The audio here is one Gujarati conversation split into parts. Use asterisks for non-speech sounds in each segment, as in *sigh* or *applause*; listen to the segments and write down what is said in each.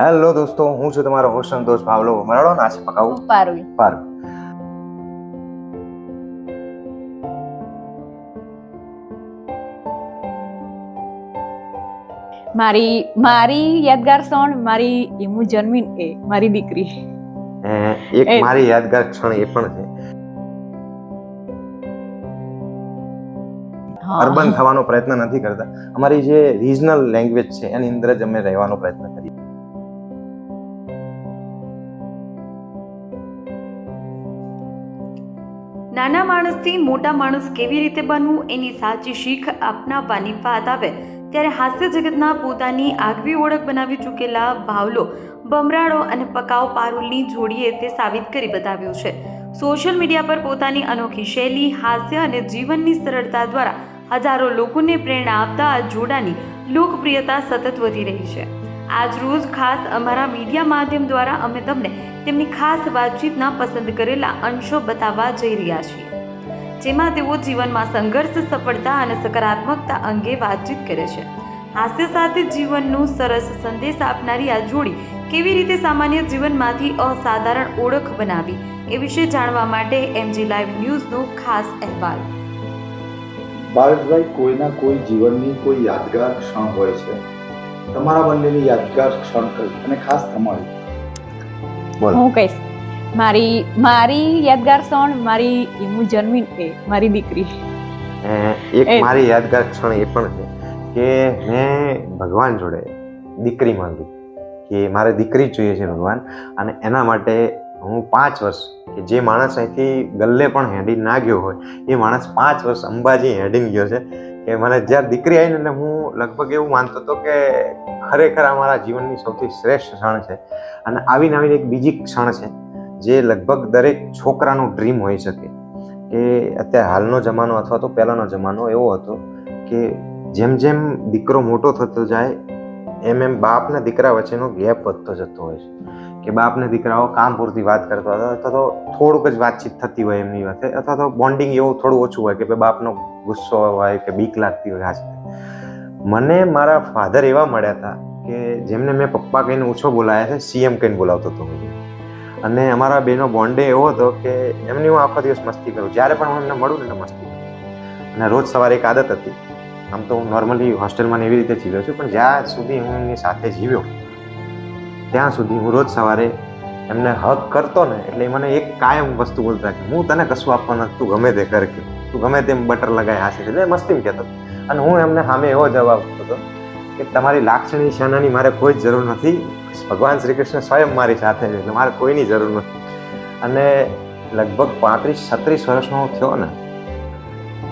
હેલો દોસ્તો હું છું તમારો હોસ્ટ સંતોષ ભાવલો. મરાડો ના છે પકાવું? પારવી પાર મારી મારી યાદગાર ક્ષણ મારી એ હું જન્મીન એ મારી દીકરી. એક મારી યાદગાર ક્ષણ એ પણ છે. અર્બન થવાનો પ્રયત્ન નથી કરતા. અમારી જે રિજનલ લેંગ્વેજ છે એની અંદર જ અમે રહેવાનો પ્રયત્ન કરીએ. નાના માણસથી મોટા માણસ કેવી રીતે બનવું એની સાચી શીખ અપનાવવાની વાત આવે. ત્યારે હાસ્ય જગતના પોતાની આગવી ઓળખ બનાવી ચૂકેલા ભાવલો, બમરાળો અને પકાવ પારુલની જોડીએ તે સાબિત કરી બતાવ્યું છે. સોશિયલ મીડિયા પર પોતાની અનોખી શૈલી, હાસ્ય અને જીવનની સરળતા દ્વારા હજારો લોકોને પ્રેરણા આપતા આ જોડાની લોકપ્રિયતા સતત વધી રહી છે. આજ રોજ ખાસ અમારા મીડિયા માધ્યમ દ્વારા અમે તમને તેમની ખાસ વાતચીતના પસંદ કરેલા અંશો બતાવવા જઈ રહ્યા છીએ, જેમાં તેઓ જીવનમાં સંઘર્ષ, સફળતા અને સકારાત્મકતા અંગે વાતચીત કરે છે. હાસ્ય સાથે જીવનનું સરસ સંદેશ આપનારી આ જોડી કેવી રીતે સામાન્ય જીવનમાંથી અસાધારણ ઓળખ બનાવી એ વિશે જાણવા માટે એમજી લાઈવ ન્યૂઝનો ખાસ અહેવાલ. બાળકભાઈ, કોઈના કોઈ જીવનની કોઈ યાદગાર ક્ષણ હોય છે? તમારા બંનેની યાદગાર ક્ષણ કઈ અને ખાસ તમારી. બોલો. હું કહીશ. મારી મારી યાદગાર ક્ષણ મારી એ હું જન્મી એ મારી દીકરી. એક મારી યાદગાર ક્ષણ એ પણ છે કે મેં ભગવાન જોડે દીકરી માંગી કે મારે દીકરી જ જોઈએ છે ભગવાન અને એના માટે હું પાંચ વર્ષ કે જે માણસ અહીંથી ગલ્લે પણ હેડી ના ગયો હોય એ માણસ પાંચ વર્ષ અંબાજી હેડીને ગયો છે કે મને જ્યારે દીકરી આવી ને હું લગભગ એવું માનતો હતો કે ખરેખર આ મારા જીવનની સૌથી શ્રેષ્ઠ ક્ષણ છે. અને આવીને આવીને એક બીજી ક્ષણ છે, જે લગભગ દરેક છોકરાનું ડ્રીમ હોઈ શકે. કે અત્યારે હાલનો જમાનો અથવા તો પહેલાંનો જમાનો એવો હતો કે જેમ જેમ દીકરો મોટો થતો જાય, એમ એમ બાપના દીકરા વચ્ચેનો ગેપ વધતો જતો હોય છે. કે બાપને દીકરાઓ કામ પૂરતી વાત કરતા હતા, અથવા તો થોડુંક જ વાતચીત થતી હોય એમની વાતે અથવા તો બોન્ડિંગ એવું થોડું ઓછું હોય કે ભાઈ બાપનો ગુસ્સો હોય કે બીક લાગતી હોય આજે. મને મારા ફાધર એવા મળ્યા હતા કે જેમને મેં પપ્પા કહીને ઓછો બોલાયા છે સીએમ કહીને બોલાવતો હતો અને અમારા બેનો બોન્ડે એવો હતો કે એમની હું આખો દિવસ મસ્તી કરું. જ્યારે પણ હું એમને મળું ને એટલે મસ્તી કરું. અને રોજ સવારે એક આદત હતી. આમ તો હું નોર્મલી હોસ્ટેલમાં એવી રીતે જીવ્યો છું, પણ જ્યાં સુધી હું એમની સાથે જીવ્યો, ત્યાં સુધી હું રોજ સવારે એમને હક કરતો ને એટલે મને એક કાયમ વસ્તુ બોલતા કે હું તને કશું આપવાનું તું ગમે તે કર કે. તું ગમે તેમ બટર લગાય હાસે એટલે મસ્તી કહેતો. અને હું એમને સામે એવો જવાબ હતો કે તમારી લાક્ષણિક શાનાની મારે કોઈ જ જરૂર નથી. ભગવાન શ્રી કૃષ્ણ સ્વયં મારી સાથે છે, એટલે મારે કોઈની જરૂર નથી. અને લગભગ પાંત્રીસ, છત્રીસ વર્ષનો હું થયો ને,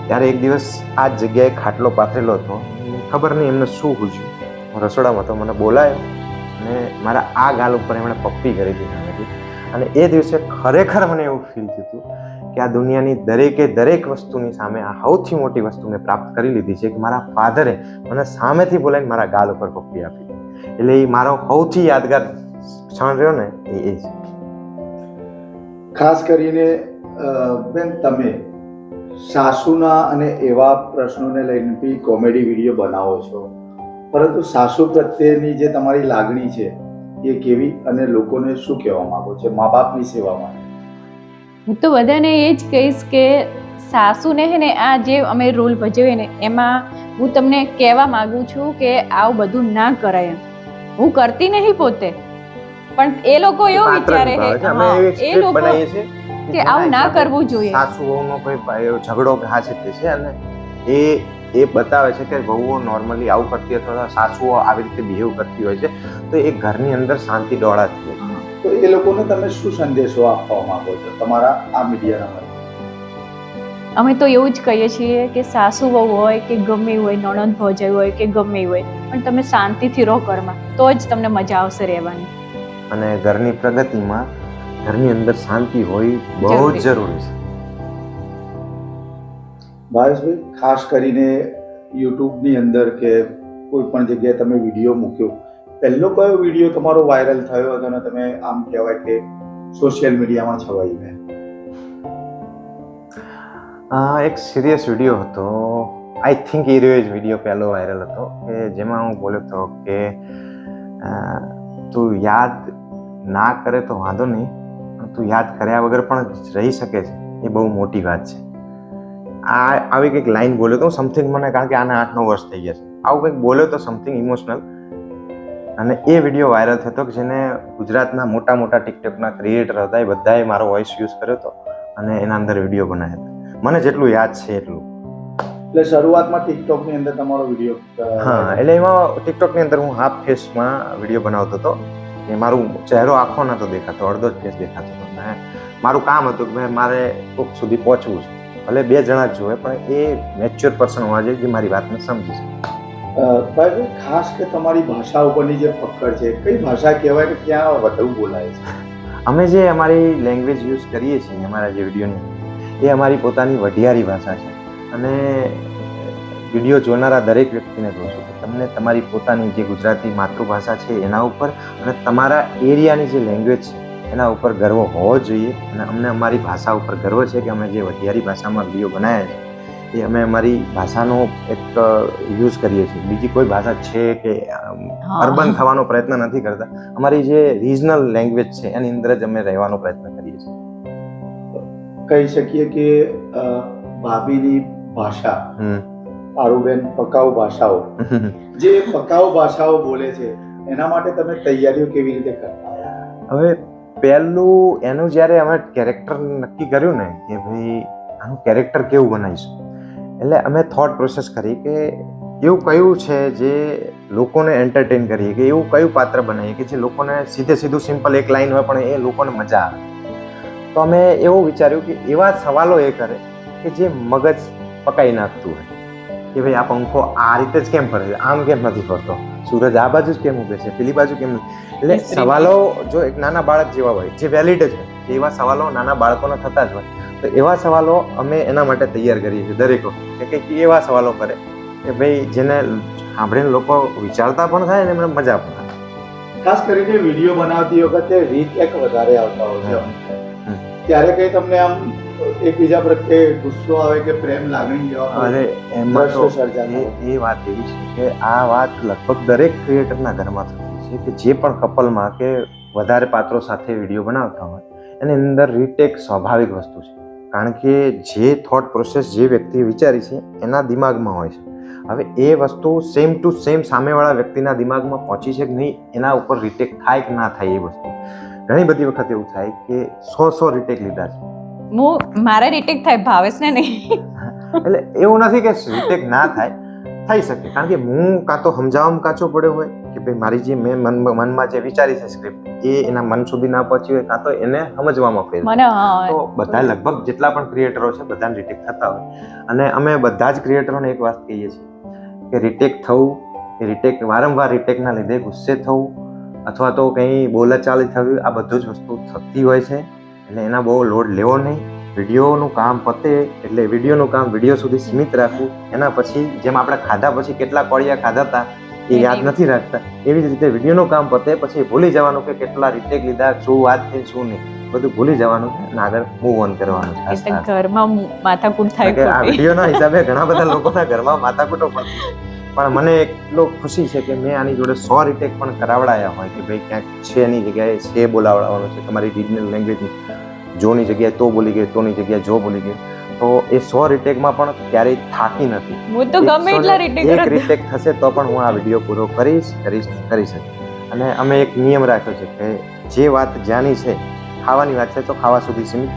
ત્યારે એક દિવસ આ જ જગ્યાએ ખાટલો પાથરેલો હતો. ખબર નહીં એમને શું પૂછ્યું હું રસોડામાં હતો, મને બોલાયો અને મારા આ ગાલ ઉપર એમણે પપ્પી કરી દીધી અને એ દિવસે ખરેખર મને એવું ફીલ થયું હતું કે આ દુનિયાની દરેકે દરેક વસ્તુની સામે આ સૌથી મોટી વસ્તુ મેં પ્રાપ્ત કરી લીધી છે કે મારા ફાધરે મને સામેથી બોલાવીને મારા ગાલ ઉપર પપ્પી આપી એટલે એ મારો સૌથી યાદગાર ક્ષણ રહ્યો ને, એ એ છે. ખાસ કરીને બેન, તમે સાસુના અને એવા પ્રશ્નોને લઈને બી કોમેડી વીડિયો બનાવો છો. પરંતુ સાસુ પ્રત્યેની જે તમારી લાગણી છે, એ કેવી અને લોકોને શું કહેવા માંગો છો? મા બાપની સેવામાં. હું તો બધાને એ જ કહીશ કે સાસુને હે ને આ જે અમે રોલ ભજવીએ ને એમાં હું તમને કહેવા માગું છું કે આવું બધું ના કરાય હું કરતી નહીં પોતે પણ એ લોકો એવું વિચારે છે. એ લોકો કે આવું ના કરવું જોઈએ સાસુઓનો કોઈ ઝઘડો કે હાશે તે છે અને એ એ બતાવે છે કે વહુઓ નોર્મલી આવું કરતી અથવા સાસુઓ આવી રીતે બિહેવ કરતી હોય છે તો એ ઘરની અંદર શાંતિ દોડાતી હોય. તો એ લોકોને તમે શું સંદેશો આપવા માંગો છો તમારા આ મીડિયાના માધ્યમથી? અમે તો એવું જ કહીએ છીએ કે સાસુ વહુ હોય કે ગમે હોય નણંદ ભોજાઈ હોય કે ગમે હોય પણ તમે શાંતિથી રહો ઘરમાં તો જ તમને મજા આવશે રહેવાની અને ઘરની પ્રગતિમાં ઘરની અંદર શાંતિ હોવી બહુ જ જરૂરી. જરૂરી છે ભાવેશભાઈ ખાસ કરીને યુટ્યુબની અંદર કે કોઈ પણ જગ્યાએ તમે વીડિયો મૂક્યો પહેલો કયો વીડિયો તમારો વાયરલ થયો હતો અને તમે આમ કહેવાય કે સોશિયલ મીડિયામાં છવાઈ ગયા? એક સિરિયસ વીડિયો હતો. આઈ થિંક એ રહ્યો જ વીડિયો પહેલો વાયરલ હતો કે જેમાં હું બોલ્યો હતો કે તું યાદ ના કરે તો વાંધો નહીં તું યાદ કર્યા વગર પણ રહી શકે છે. એ બહુ મોટી વાત છે. આ આવી કંઈક લાઈન બોલ્યો તો સમથિંગ મને, કારણ કે આને આઠ નવ વર્ષ થઈ ગયા છે. આવું કંઈક બોલ્યો તો સમથિંગ ઇમોશનલ અને એ વીડિયો વાયરલ થતો કે જેને ગુજરાતના મોટા મોટા ટિકટોકના ક્રિએટર હતા એ બધાએ મારો વોઇસ યુઝ કર્યો હતો અને એના અંદર વીડિયો બનાવ્યા હતા. મને જેટલું યાદ છે એટલું. એટલે શરૂઆતમાં ટિકટોકની અંદર તમારો વીડિયો હા એટલે એમાં ટિકટોકની અંદર હું હાફ ફેસમાં વીડિયો બનાવતો હતો. એ મારું ચહેરો આખો નહોતો દેખાતો અડધો જ ફેસ દેખાતો હતો. ને મારું કામ હતું કે ભાઈ મારે કોક સુધી પહોંચવું છે. ભલે બે જણા જ જોવે પણ એ મેચ્યોર પર્સન હોવા જોઈએ જે મારી વાતને સમજી શકે. ભાઈ ખાસ કે તમારી ભાષા ઉપરની જે પકડ છે, કઈ ભાષા કહેવાય કે ક્યાં વધુ બોલાય છે? અમે જે અમારી લેંગ્વેજ યુઝ કરીએ છીએ, અમારા જે વિડીયોની એ અમારી પોતાની વઢિયારી ભાષા છે. અને વીડિયો જોનારા દરેક વ્યક્તિને કહું છું કે તમને તમારી પોતાની જે ગુજરાતી માતૃભાષા છે, એના ઉપર અને તમારા એરિયાની જે લેંગ્વેજ છે, એના ઉપર ગર્વ હોવો જોઈએ. અને અમને અમારી ભાષા ઉપર ગર્વ છે કે અમે જે વઢિયારી ભાષામાં વીડિયો બનાવ્યા છે એ અમે અમારી ભાષાનો એક યુઝ કરીએ છીએ. બીજી કોઈ ભાષા છે કે અર્બન થવાનો પ્રયત્ન નથી કરતા. અમારી જે રિજનલ લેંગ્વેજ છે એની અંદર જ અમે રહેવાનો પ્રયત્ન કરીએ છીએ. કહી શકીએ કે ભાભીની ભાષા હમ. આરુબેન પકાઉ ભાષાઓ *laughs* જે પકાઉ ભાષાઓ બોલે છે એના માટે તમે તૈયારીઓ કેવી રીતે કરતા? હવે પહેલું એનું જ્યારે અમે કેરેક્ટર નક્કી કર્યું ને કે ભાઈ આનું કેરેક્ટર કેવું બનાવીશું? એટલે અમે થોટ પ્રોસેસ કરી કે એવું કયું છે જે લોકોને એન્ટરટેન કરીએ કે એવું કયું પાત્ર બનાવીએ કે જે લોકોને સીધે સીધું સિમ્પલ એક લાઈન હોય પણ એ લોકોને મજા આવે. તો અમે એવું વિચાર્યું કે એવા સવાલો એ કરે કે જે મગજ પકાઈ નાખતું હોય. કે ભાઈ આ પંખો આ રીતે જ કેમ ફરે છે? આમ કેમ નથી ફરતો? સૂરજ આ બાજુ જ કેમ ઉગે છે? પેલી બાજુ કેમ એટલે સવાલો જો એક નાના બાળક જેવા હોય જે વેલિડ જ હોય એવા સવાલો નાના બાળકોને થતા જ હોય તો એવા સવાલો અમે એના માટે તૈયાર કરીએ છીએ દરેક. વખતે કે કંઈક એવા સવાલો કરે કે ભાઈ જેને સાંભળીને લોકો વિચારતા પણ થાય ને એમને મજા પણ આવે ખાસ કરીને વીડિયો બનાવતી વખતે રીત એક વધારે આવતા હોય છે. ત્યારે કંઈ તમને આમ એકબીજા પ્રત્યે ગુસ્સો આવે કે પ્રેમ લાગણી જેવા અરે એમાં તો એ એ વાત એવી છે કે આ વાત લગભગ દરેક ક્રિએટરના ઘરમાં થતી છે કે જે પણ કપલમાં કે વધારે પાત્રો સાથે વીડિયો બનાવતા હોય એની અંદર રીટેક સ્વાભાવિક વસ્તુ છે. કારણ કે જે થોટ પ્રોસેસ જે વ્યક્તિએ વિચારી છે એના દિમાગમાં હોય છે. હવે એ વસ્તુ સેમ ટુ સેમ સામેવાળા વ્યક્તિના દિમાગમાં પહોંચી છે કે નહીં એના ઉપર રિટેક થાય કે ના થાય એ વસ્તુ. ઘણી બધી વખત એવું થાય કે સો સો રિટેક લીધા છે. હું મારે રિટેક થાય ભાવેશને નહીં. *laughs* એટલે એવું નથી કે રિટેક ના થાય. થઈ શકે. કારણ કે હું કાં તો સમજાવવામાં કાચો પડ્યો હોય કે ભાઈ મારી જે મેં મન મનમાં જે વિચારી છે સ્ક્રિપ્ટ એ એના મન સુધી ના પહોંચી હોય કાં તો એને સમજવામાં ફેર તો બધા લગભગ જેટલા પણ ક્રિએટરો છે બધાને રિટેક થતા હોય. અને અમે બધા જ ક્રિએટરોને એક વાત કહીએ છીએ કે રિટેક થવું રિટેક રીટેક વારંવાર રિટેકના લીધે ગુસ્સે થવું અથવા તો કંઈ બોલાચાલી થવી આ બધું જ વસ્તુ થતી હોય છે. એટલે એના બહુ લોડ લેવો નહીં. વિડીયોનું કામ પતે એટલે વિડીયોનું કામ વીડિયો સુધી સીમિત રાખવું. એના પછી જેમ આપણે ખાધા પછી કેટલા કોળિયા ખાધા હતા એ યાદ નથી રાખતા. એવી જ રીતે વિડીયોનું કામ પતે પછી ભૂલી જવાનું કે કેટલા રીતે લીધા શું વાત થઈ શું નહીં. બધું ભૂલી જવાનું અને આગળ મૂવ ઓન કરવાનું. ઘરમાં માથાકૂટ થાય કે આ વિડીયોના *laughs* હિસાબે ઘણા બધા લોકોના ઘરમાં માથાકૂટો પણ પણ મને એટલો ખુશી છે કે મેં આની જોડે સો રીટેક પણ કરાવડાયા હોય કે ભાઈ ક્યાંક છે એની જગ્યાએ છે બોલાવડાવવાનું છે તમારી રિજનલ લેંગ્વેજની જોની જગ્યાએ તો બોલી ગઈ તોની જગ્યાએ જો બોલી ગઈ. તો એ સો રીટેકમાં પણ ક્યારેય થાકી નથી. હું તો ગમે એટલા રીટેક એક રીટેક થશે તો પણ હું આ વીડિયો પૂરો કરીશ કરીશ કરીશ જ. અને અમે એક નિયમ રાખ્યો છે કે જે વાત જ્યાંની છે ખાવાની વાત છે તો ખાવા સુધી સીમિત.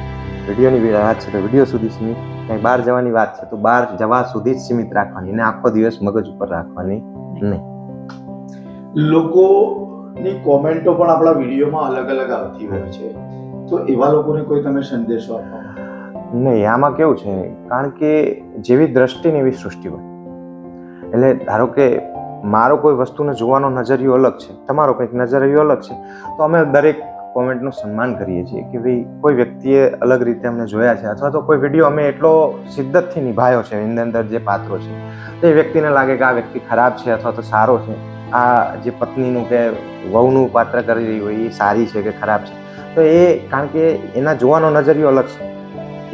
વિડીયોની વાત છે તો વીડિયો સુધી સીમિત. કંઈ બહાર જવાની વાત છે તો બહાર જવા સુધી જ સીમિત રાખવાની અને આખો દિવસ મગજ ઉપર રાખવાની નહીં. લોકોની કોમેન્ટો પણ આપણા વિડીયોમાં અલગ અલગ આવતી હોય છે. તો એવા લોકોને કોઈ તમે સંદેશો આપો નહીં, આમાં કેવું છે? કારણ કે જેવી દ્રષ્ટિને એવી સૃષ્ટિ હોય. એટલે ધારો કે મારો કોઈ વસ્તુને જોવાનો નજરિયો અલગ છે, તમારો કંઈક નજરિયો અલગ છે, તો અમે દરેક કોમેન્ટનું સન્માન કરીએ છીએ કે ભાઈ, કોઈ વ્યક્તિએ અલગ રીતે અમને જોયા છે અથવા તો કોઈ વીડિયો અમે એટલો શિદ્દતથી નિભાયો છે, એની જે પાત્રો છે, તો એ વ્યક્તિને લાગે કે આ વ્યક્તિ ખરાબ છે અથવા તો સારો છે. આ જે પત્નીનું કે વહુનું પાત્ર કરી રહી હોય, એ સારી છે કે ખરાબ છે. તો એ કારણ કે એના જોવાનો નજરિયો અલગ છે.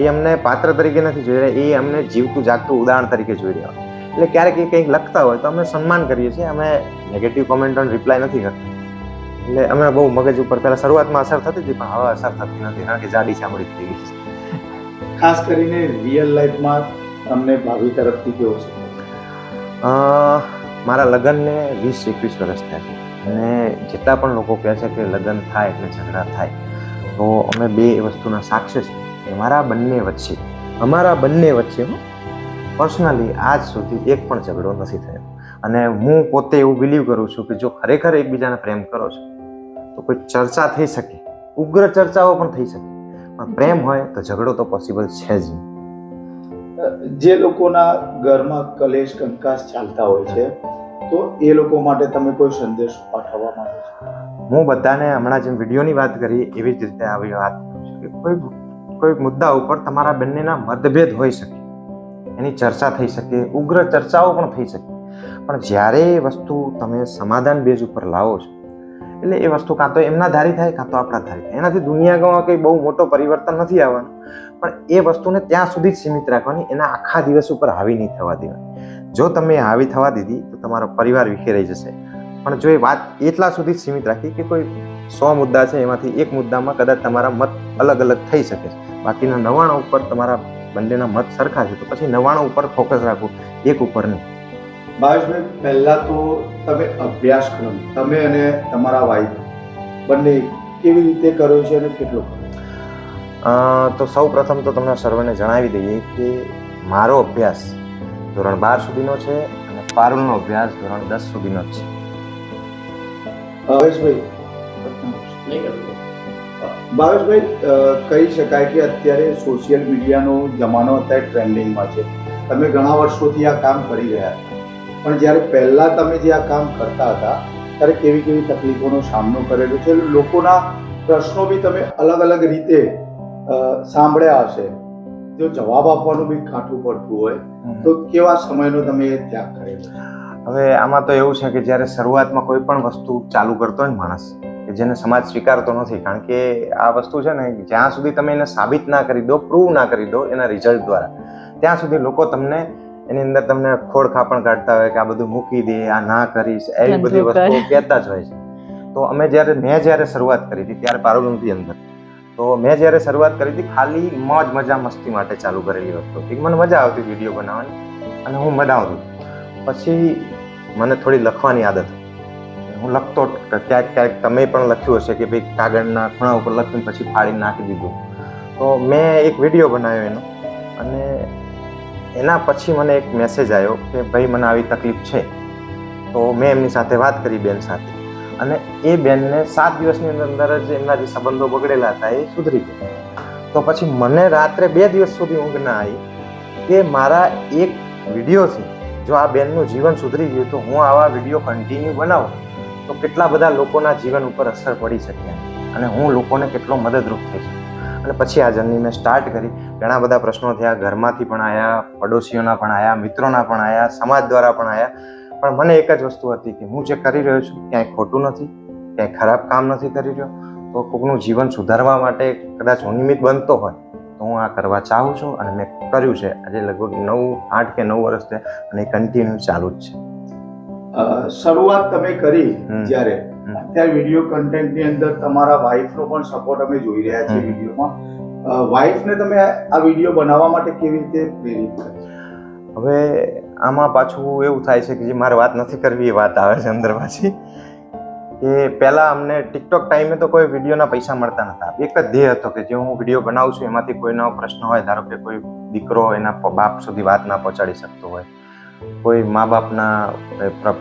એ અમને પાત્ર તરીકે નથી જોઈ રહ્યા એ અમને જીવતું જાગતું ઉદાહરણ તરીકે જોઈ રહ્યા એટલે ક્યારેક એ કંઈક લખતા હોય તો અમે સન્માન કરીએ છીએ અમે નેગેટિવ કોમેન્ટ રિપ્લાય નથી કરતા. એટલે અમે બહુ મગજ ઉપર પહેલાં શરૂઆતમાં અસર થતી હતી પણ હવે અસર થતી નથી કારણ કે જાડી ચામડી થઈ ગઈ છે. ખાસ કરીને રિયલ લાઈફમાં તમને ભાવિ તરફથી કેવો છે? મારા લગ્નને વીસ એકવીસ વર્ષ થયા છે. અને જેટલા પણ લોકો કહે છે કે લગ્ન થાય એટલે ઝઘડા થાય. તો અમે બે વસ્તુના સાક્ષ્ય છીએ. કે મારા બંને વચ્ચે. અમારા બંને વચ્ચે પર્સનલી આજ સુધી એક પણ ઝઘડો નથી થયો. અને હું પોતે એવું બિલીવ કરું છું કે જો ખરેખર એકબીજાને પ્રેમ કરો છો, તો કોઈ ચર્ચા થઈ શકે. ઉગ્ર ચર્ચાઓ પણ થઈ શકે. પણ પ્રેમ હોય તો ઝઘડો તો પોસિબલ છે જ નહીં. જે લોકોના ઘરમાં કલેશ, કંકાસ ચાલતા હોય છે તો એ લોકો માટે તમે કોઈ સંદેશ પાઠવવા માંગો છો? હું બધાને હમણાં જેમ વિડીયોની વાત કરી, એવી જ રીતે આવી વાત કરું છું કે કોઈ કોઈ મુદ્દા ઉપર તમારા બંનેના મતભેદ હોઈ શકે. એની ચર્ચા થઈ શકે, ઉગ્ર ચર્ચાઓ પણ થઈ શકે. પણ જ્યારે એ વસ્તુ તમે સમાધાન બેઝ ઉપર લાવો છો, એટલે એ વસ્તુ કાં તો એમના ધારી થાય, કાં તો આપણા ધારી થાય. એનાથી દુનિયામાં કંઈ બહુ મોટો પરિવર્તન નથી આવવાનું. પણ એ વસ્તુને ત્યાં સુધી જ સીમિત રાખવાની, એના આખા દિવસ ઉપર હાવી નહીં થવા દેવાની જો તમે હાવી થવા દીધી, તો તમારો પરિવાર વિખેરાઈ જશે. પણ જો એ વાત એટલા સુધી સીમિત રાખી કે કોઈ સો મુદ્દા છે, એમાંથી એક મુદ્દામાં કદાચ તમારા મત અલગ અલગ થઈ શકે. છે બાકીના નવાણા ઉપર તમારા બંનેના મત સરખા છે, તો પછી નવાણું ઉપર ફોકસ રાખવું એક ઉપર નહીં. ભાવેશભાઈ પહેલાં તો તમે અભ્યાસક્રમ, તમે અને તમારા વાઈફ બંને કેવી રીતે કર્યો છે અને કેટલો તો સૌ પ્રથમ તો તમને સર્વેને જણાવી દઈએ કે મારો અભ્યાસ ધોરણ બાર સુધીનો છે અને પારુલનો અભ્યાસ ધોરણ દસ સુધીનો જ છે. ભાવેશભાઈ. ભાવેશભાઈ કહી શકાય કે અત્યારે સોશિયલ મીડિયાનો જમાનો અત્યારે ટ્રેન્ડિંગમાં છે. તમે ઘણા વર્ષોથી આ કામ કરી રહ્યા હતા પણ જ્યારે પહેલાં તમે જે આ કામ કરતા હતા ત્યારે કેવી કેવી તકલીફોનો સામનો કરેલો છે. લોકોના પ્રશ્નો બી તમે અલગ અલગ રીતે સાંભળ્યા હશે. જો જવાબ આપવાનું બી કાઠું પડતું હોય તો કેવા સમયનો તમે ત્યાગ કરેલો? હવે આમાં તો એવું છે કે જ્યારે શરૂઆતમાં કોઈ પણ વસ્તુ ચાલુ કરતો હોય ને માણસ કે જેને સમાજ સ્વીકારતો નથી કારણ કે આ વસ્તુ છે ને જ્યાં સુધી તમે એને સાબિત ના કરી દો પ્રૂવ ના કરી દો એના રિઝલ્ટ દ્વારા ત્યાં સુધી લોકો તમને એની અંદર તમને ખોડ ખાપણ કાઢતા હોય કે આ બધું મૂકી દે આ ના કરીશ એવી બધી વસ્તુઓ કહેતા જ હોય છે. તો અમે જ્યારે મેં જ્યારે શરૂઆત કરી હતી ત્યારે પારુલ નથી અંદર તો મેં જ્યારે શરૂઆત કરી હતી, ખાલી મોજ, મજા, મસ્તી માટે ચાલુ કરેલી હતો એક મને મજા આવતી વીડિયો બનાવવાની અને હું બનાવતો પછી મને થોડી લખવાની આદત. હું લખતો ક્યાંક ક્યાંક તમે પણ લખ્યું હશે કે ભાઈ કાગળના ખૂણા ઉપર લખીને પછી ફાડીને નાખી દીધું. તો મેં એક વીડિયો બનાવ્યો એનો અને એના પછી મને એક મેસેજ આવ્યો કે, ભાઈ, મને આવી તકલીફ છે. તો મેં એમની સાથે વાત કરી બેન સાથે. અને એ બેનને સાત દિવસની અંદર જ એમના જે સંબંધો બગડેલા હતા, એ સુધરી ગયા તો પછી મને રાત્રે બે દિવસ સુધી ઊંઘ ના આવી કે મારા એક વિડીયોથી જો આ બેનનું જીવન સુધરી ગયું તો હું આવા વીડિયો કન્ટિન્યુ બનાવું. તો કેટલા બધા લોકોના જીવન ઉપર અસર પડી શકે અને હું લોકોને કેટલો મદદરૂપ થઈ શકું. અને પછી આ જર્ની મેં સ્ટાર્ટ કરી. ઘણા બધા પ્રશ્નો થયા. ઘરમાંથી પણ આવ્યા પડોશીઓના પણ આવ્યા મિત્રોના પણ આવ્યા સમાજ દ્વારા પણ આવ્યા પણ મને એક જ વસ્તુ હતી કે હું જે કરી રહ્યો છું ક્યાંય ખોટું નથી ક્યાંય ખરાબ કામ નથી કરી રહ્યો તો કોકનું જીવન સુધારવા માટે કદાચ હું નિમિત્ત બનતો હોય તો હું આ કરવા ચાહું છું અને મેં કર્યું છે. આજે લગભગ નવ આઠ કે નવ વર્ષ છે અને કન્ટિન્યુ ચાલુ જ છે. શરૂઆત તમે કરી જ્યારે અત્યારે વીડિયો કન્ટેન્ટની અંદર તમારા વાઈફનો પણ સપોર્ટ અમે જોઈ રહ્યા છીએ વિડીયોમાં વાઈફને તમે આ વીડિયો બનાવવા માટે કેવી રીતે પ્રેરિત કરી હવે આમાં પાછું એવું થાય છે કે જે મારે વાત નથી કરવી એ વાત આવે છે અંદર પાછી. કે પહેલાં અમને ટિકટોક ટાઈમે તો કોઈ વિડીયોના પૈસા મળતા નહોતા એક જ ધ્યેય હતો કે જે હું વીડિયો બનાવું છું, એમાંથી કોઈનો પ્રશ્ન હોય, ધારો કે કોઈ દીકરો એના બાપ સુધી વાત ના પહોંચાડી શકતો હોય, કોઈ મા બાપના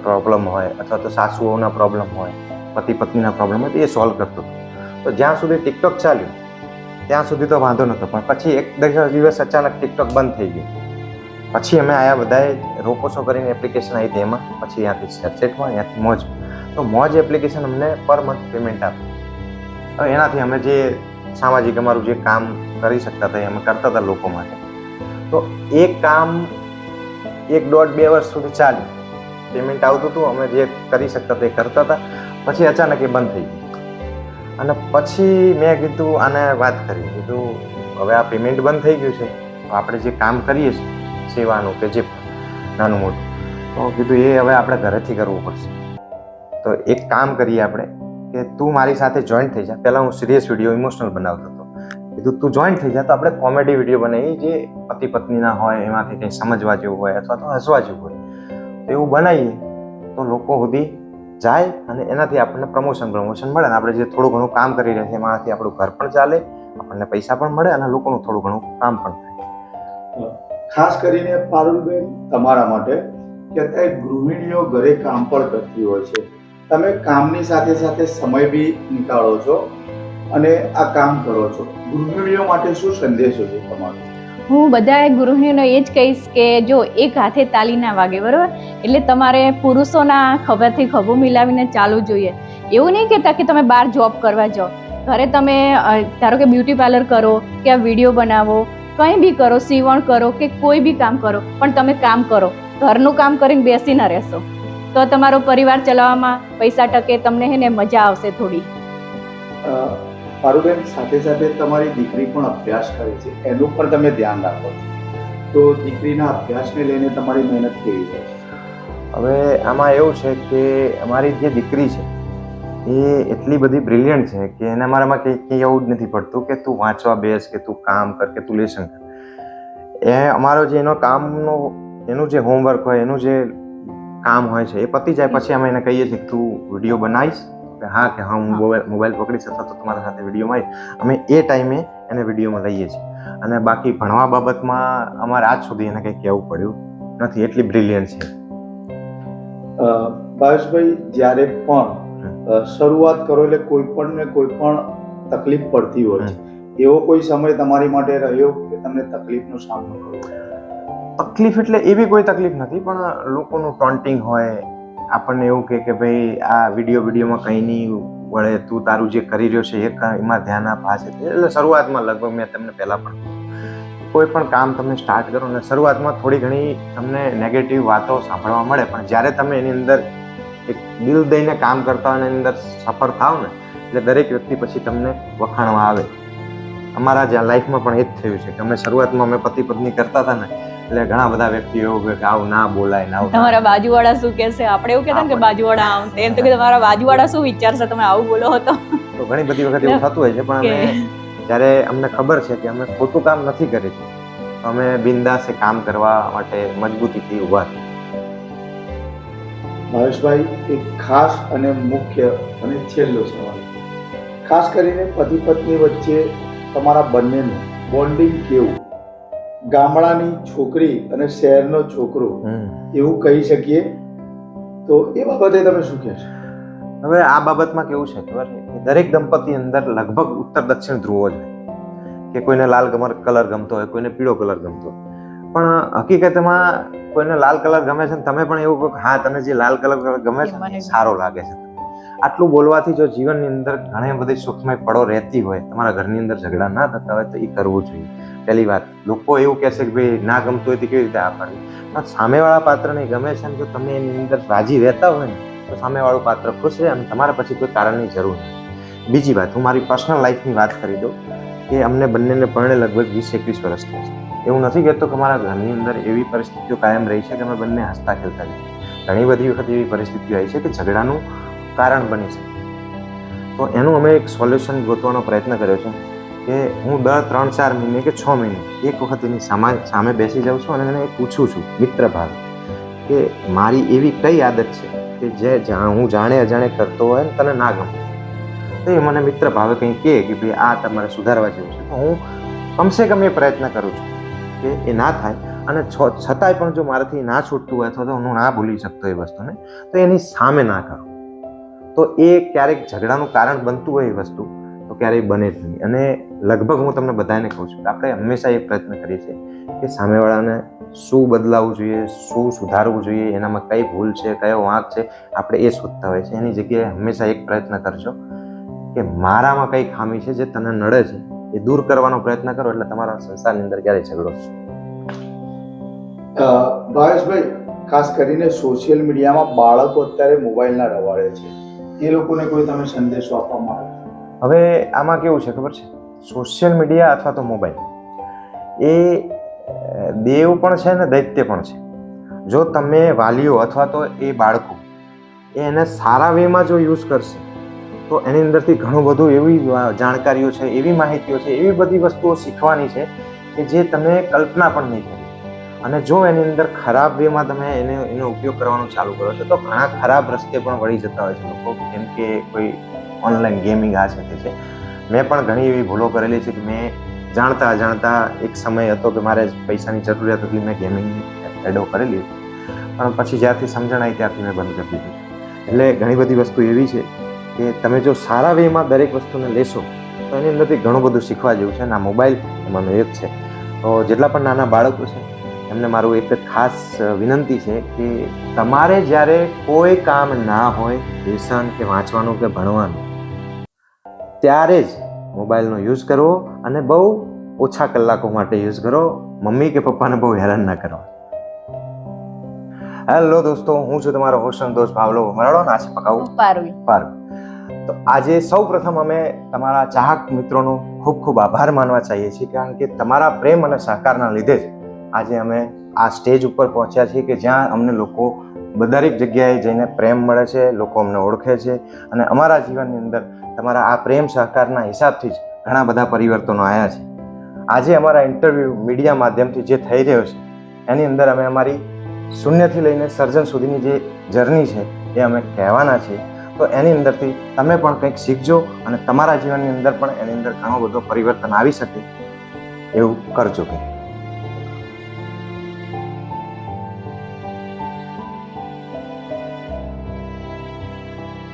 પ્રોબ્લેમ હોય, અથવા તો સાસુઓના પ્રોબ્લેમ હોય પતિ પત્નીના પ્રોબ્લેમ હોય, તો એ સોલ્વ કરતો તો જ્યાં સુધી ટિકટોક ચાલ્યું, ત્યાં સુધી તો વાંધો નહોતો પણ પછી એક દિવસ અચાનક ટિકટોક બંધ થઈ ગયું. પછી અમે આયા બધાએ રોપોસો કરીને એપ્લિકેશન આવી હતી એમાં. પછી ત્યાંથી શેરચેટમાં ત્યાંથી મોજ. તો મોજ એપ્લિકેશન અમને પર મંથ પેમેન્ટ આપે. એનાથી અમે જે સામાજિક અમારું જે કામ કરી શકતા હતા એ અમે કરતા હતા લોકો માટે. તો એ કામ એક દોઢ બે વર્ષ સુધી ચાલ્યું. પેમેન્ટ આવતું હતું, અમે જે કરી શકતા હતા એ કરતા હતા. પછી અચાનક એ બંધ થઈ ગયું. અને પછી મેં કીધું આને વાત કરી. કીધું, હવે આ પેમેન્ટ બંધ થઈ ગયું છે. આપણે જે કામ કરીએ છીએ સેવાનું કે જે નાનું મોટું. તો કીધું, એ હવે આપણે ઘરેથી કરવું પડશે. તો એક કામ કરીએ આપણે કે તું મારી સાથે જોઈન્ટ થઈ જા. પહેલાં હું સિરિયસ વીડિયો ઇમોશનલ બનાવતો હતો. કીધું, તું જોઈન્ટ થઈ જા તો આપણે કોમેડી વીડિયો બનાવીએ જે પતિ પત્નીના હોય, એમાંથી કંઈ સમજવા જેવું હોય અથવા તો હસવા જેવું હોય. તો એવું બનાવીએ તો લોકો સુધી જાય અને એનાથી આપણને પ્રમોશન પ્રમોશન મળે અને આપણે જે થોડું ઘણું કામ કરી રહ્યા છીએ એમાંથી આપણું ઘર પણ ચાલે, આપણને પૈસા પણ મળે અને લોકોનું થોડું ઘણું કામ પણ થાય. ખાસ કરીને પારુલબેન તમારા માટે કે અત્યારે ગૃહિણીઓ ઘરે કામ પણ કરતી હોય છે. તમે કામની સાથે સાથે સમય બી નીકાળો છો અને આ કામ કરો છો. ગૃહિણીઓ માટે શું સંદેશો છે તમારો? હું બધા ગૃહિણીઓને એ જ કહીશ કે જો એક હાથે તાલી ના વાગે, બરાબર? એટલે તમારે પુરુષોના ખભેથી ખભો મિલાવીને ચાલવું જોઈએ. એવું નહીં કહેતા કે તમે બહાર જોબ કરવા જાઓ. ઘરે તમે ધારો કે બ્યુટી પાર્લર કરો કે આ વીડિયો બનાવો કંઈ બી કરો સીવણ કરો કે કોઈ બી કામ કરો પણ તમે કામ કરો. ઘરનું કામ કરીને બેસી ન રહેશો. તો તમારો પરિવાર ચલાવવામાં પૈસા ટકે તમને હે ને મજા આવશે થોડી. પારુબેન સાથે સાથે તમારી દીકરી પણ અભ્યાસ કરે છે. એનું પણ તમે ધ્યાન રાખો છો. તો દીકરીના અભ્યાસને લઈને તમારી મહેનત કેવી છે? હવે આમાં એવું છે કે અમારી જે દીકરી છે એ એટલી બધી બ્રિલિયન્ટ છે કે એને અમારામાં કંઈ કંઈ એવું જ નથી પડતું કે તું વાંચવા બેસ કે તું કામ કર કે તું લેસન કર. એ અમારો જે એનો કામનો એનું જે હોમવર્ક હોય એનું જે કામ હોય છે એ પતી જાય. પછી અમે એને કહીએ છીએ કે તું વીડિયો બનાવીશ. કે હા કે હા હું મોબાઈલ મોબાઈલ પકડીશ અથવા તો તમારા સાથે વિડીયોમાં આવીશ. અમે એ ટાઈમે એને વિડીયોમાં લઈએ છીએ. અને બાકી ભણવા બાબતમાં અમારે આજ સુધી એને કંઈ કહેવું પડ્યું નથી. એટલી બ્રિલિયન્ટ છે. ભાવેશભાઈ જ્યારે પણ શરૂઆત કરો એટલે કોઈ પણ ને કોઈ પણ તકલીફ પડતી હોય છે. એવો કોઈ સમય તમારી માટે રહ્યો કે તમને તકલીફનો સામનો કરવો તકલીફ એટલે એવી કોઈ તકલીફ નથી પણ લોકોનું ટોન્ટિંગ હોય આપણને એવું કે કે ભાઈ આ વીડિયો વિડીયોમાં કંઈ નહીં વળે તું તારું જે કરી રહ્યો છે એ એમાં ધ્યાન આપ આ છે એટલે શરૂઆતમાં લગભગ મેં તમને પહેલાં પણ કોઈ પણ કામ તમે સ્ટાર્ટ કરો ને શરૂઆતમાં થોડી ઘણી તમને નેગેટિવ વાતો સાંભળવા મળે પણ જ્યારે તમે એની અંદર એક દિલ દઈને કામ કરતા હોય એની અંદર સફળ થાવ ને એટલે દરેક વ્યક્તિ પછી તમને વખાણવા આવે. અમારા જ્યાં લાઈફમાં પણ એ જ થયું છે કે અમે શરૂઆતમાં અમે પતિ પત્ની કરતા હતા ને એટલે ઘણા બધા વ્યક્તિઓ કે આવ ના બોલાય ના તમારા બાજુવાળા શું કહેશે? આપણે એવું કહેતા કે બાજુવાળા આમ તેમ તો કે તમારા બાજુવાળા શું વિચારશે? તમે આવું બોલો હતો તો ઘણી બધી વખત એવું થતું હોય છે પણ અમે જ્યારે અમને ખબર છે કે અમે ખોટું કામ નથી કરી અમે બિંદાસે કામ કરવા માટે મજબૂતીથી ઊભા છીએ ભાવેશભાઈ એક ખાસ અને મુખ્ય અને છેલ્લો સવાલ. ખાસ કરીને પતિ પત્ની વચ્ચે તમારા બંનેનું બોન્ડિંગ કેવું? ગામડાની છોકરી અને શહેરનો છોકરો એવું કહી શકીએ? તો એ બાબતે તમે શું કહેશો હવે આ બાબતમાં કેવું છે ખબર? કે દરેક દંપતી અંદર લગભગ ઉત્તર દક્ષિણ ધ્રુવો છે કે કોઈને લાલ કલર ગમતો હોય કોઈને પીળો કલર ગમતો હોય. પણ હકીકતમાં કોઈને લાલ કલર ગમે છે ને તમે પણ એવું કહો હા તને જે લાલ કલર ગમે છે ને એ સારો લાગે છે. આટલું બોલવાથી જો જીવનની અંદર ઘણી બધી સુખમય પળો રહેતી હોય તમારા ઘરની અંદર ઝઘડા ના થતા હોય તો એ કરવું જોઈએ. પહેલી વાત લોકો એવું કહેશે કે ભાઈ ના ગમતું હોય તો કેવી રીતે આ કરવી પણ સામેવાળા પાત્રને ગમે છે ને જો તમે એની અંદર રાજી રહેતા હોય ને તો સામેવાળું પાત્ર ખુશ રહે અને તમારે પછી કોઈ કારણની જરૂર નહીં બીજી વાત હું મારી પર્સનલ લાઈફની વાત કરી દઉં કે અમને બંનેને પરણે લગભગ વીસ એકવીસ વર્ષ થયા છે. એવું નથી કહેતો કે મારા ઘરની અંદર એવી પરિસ્થિતિઓ કાયમ રહી છે કે અમે બંને હસતા ખેલતા છીએ ઘણી બધી વખત એવી પરિસ્થિતિઓ આવી છે કે ઝઘડાનું કારણ બની શકે. તો એનું અમે એક સોલ્યુશન ગોતવાનો પ્રયત્ન કર્યો છે કે હું દર ત્રણ ચાર મહિને કે છ મહિને એક વખત એની સામા, સામે બેસી જાઉં છું અને એને પૂછું છું, મિત્ર ભાવ, કે મારી એવી કઈ આદત છે કે જે હું જાણે અજાણે કરતો હોય તને ના ગમે? તો એ મને મિત્ર ભાવે કંઈ કહે કે ભાઈ આ તમારે સુધારવા જેવું છે. તો હું કમસે કમ એ પ્રયત્ન કરું છું. કે એ ના થાય અને છતાંય પણ જો મારાથી ના છૂટતું હોય અથવા તો હું ના ભૂલી શકતો એ વસ્તુને, તો એની સામે ના કરો. તો એ ક્યારેક ઝઘડાનું કારણ બનતું હોય એ વસ્તુ, તો ક્યારેય બને જ નહીં. અને લગભગ હું તમને બધાને કહું છું કે આપણે હંમેશા એ પ્રયત્ન કરીએ છીએ કે સામેવાળાને શું બદલાવવું જોઈએ, શું સુધારવું જોઈએ, એનામાં કઈ ભૂલ છે, કયો વાંક છે, આપણે એ શોધતા હોય છે એની જગ્યાએ હંમેશા એક પ્રયત્ન કરજો કે મારામાં કઈ ખામી છે જે તને નડે છે એ દૂર કરવાનો પ્રયત્ન કરો એટલે તમારા સંસારની અંદર ક્યારેય ઝઘડો ભાવેશભાઈ ખાસ કરીને સોશિયલ મીડિયામાં બાળકો અત્યારે મોબાઈલના રવાડે છે. એ લોકોને કોઈ તમે સંદેશો આપવામાં આવે હવે આમાં કેવું છે ખબર છે? સોશિયલ મીડિયા અથવા તો મોબાઈલ એ દેવ પણ છે ને દૈત્ય પણ છે. જો તમે વાલીઓ અથવા તો એ બાળકો એને સારા વેમાં જો યુઝ કરશે તો એની અંદરથી ઘણું બધું એવી જાણકારીઓ છે, એવી માહિતીઓ છે, એવી બધી વસ્તુઓ શીખવાની છે કે જે તમે કલ્પના પણ નહીં કરી અને જો એની અંદર ખરાબ વેમાં તમે એને, એનો ઉપયોગ કરવાનું ચાલુ કરો છો, તો ઘણા ખરાબ રસ્તે પણ વળી જતા હોય છે લોકો. કેમ કે કોઈ ઓનલાઈન ગેમિંગ આ છે તે છે. મેં પણ ઘણી એવી ભૂલો કરેલી છે કે મેં જાણતા જાણતા એક સમય હતો કે મારે પૈસાની જરૂરિયાત હતી, મેં ગેમિંગ એડો કરેલી. પણ પછી જ્યારથી સમજણ આવી ત્યારથી મેં બંધ કરી દીધી. એટલે ઘણી બધી વસ્તુ એવી છે કે તમે જો સારા વેમાં દરેક વસ્તુને લેશો, તો એની અંદરથી ઘણું બધું શીખવા જેવું છે. અને આ મોબાઈલ એમાંનો એક છે. તો જેટલા પણ નાના બાળકો છે, એમને મારું એક ખાસ વિનંતી છે કે તમારે જ્યારે કોઈ કામ ના હોય ટ્યુશન કે વાંચવાનું કે ભણવાનું, ત્યારે જ મોબાઈલનો યુઝ કરવો અને બહુ ઓછા કલાકો માટે યુઝ કરો. મમ્મી કે પપ્પાને બહુ હેરાન ના કરવા હેલો દોસ્તો હું છું તમારો હોસ્ટ દોસ્ત ભાવલો. મરાડો ના? છે પકાવું? પારુલ પાર્ક તો આજે સૌ પ્રથમ અમે તમારા ચાહક મિત્રોનો ખૂબ ખૂબ આભાર માનવા ચાહીએ છીએ કારણ કે તમારા પ્રેમ અને સહકારના લીધે જ આજે અમે આ સ્ટેજ ઉપર પહોંચ્યા છીએ કે જ્યાં અમને લોકો દરેક જગ્યાએ જઈને પ્રેમ મળે છે લોકો અમને ઓળખે છે અને અમારા જીવનની અંદર તમારા આ પ્રેમ સહકારના હિસાબથી જ ઘણા બધા પરિવર્તનો આવ્યા છે. આજે અમારા ઇન્ટરવ્યૂ મીડિયા માધ્યમથી જે થઈ રહ્યો છે એની અંદર અમે અમારી શૂન્યથી લઈને સર્જન સુધીની જે જર્ની છે એ અમે કહેવાના છીએ. તો એની અંદરથી તમે પણ કંઈક શીખજો અને તમારા જીવનની અંદર પણ એની અંદર ઘણો બધો પરિવર્તન આવી શકે એવું કરજો કંઈક